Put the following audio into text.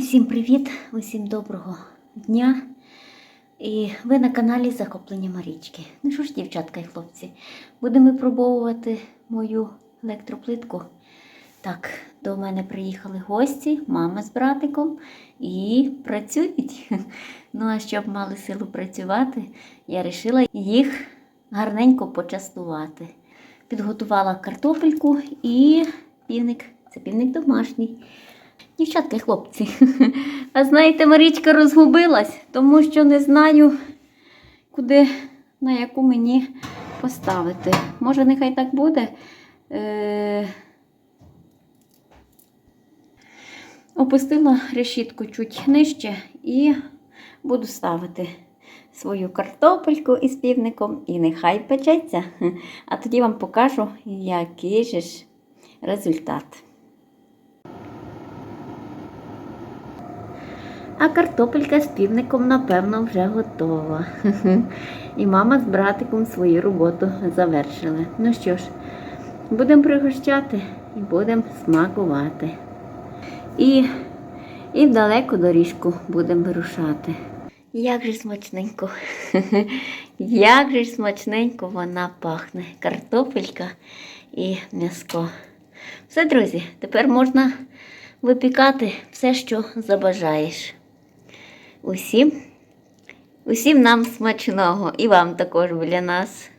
Усім привіт, усім доброго дня. І ви на каналі Захоплення Марічки. Ну що ж, дівчатка і хлопці, будемо випробовувати мою електроплитку. Так, до мене приїхали гості, мама з братиком і працюють. Ну, а щоб мали силу працювати, я вирішила їх гарненько почастувати. Підготувала картопельку і півник. Це півник домашній. Дівчатка і хлопці. А знаєте, Марічка розгубилась, тому що не знаю, куди, на яку мені поставити. Може, нехай так буде. Е... Опустила решітку чуть нижче і буду ставити свою картопельку із півником і нехай печеться. А тоді вам покажу, який же ж результат. А картопелька з півником, напевно, вже готова. І мама з братиком свою роботу завершили. Ну що ж, будемо пригощати і будемо смакувати. І, і в далеку доріжку будемо вирушати. Як же смачненько, як же смачненько вона пахне. Картопелька і м'яско. Все, друзі, тепер можна випікати все, що забажаєш. Усім, усім нам смачного і вам також біля нас.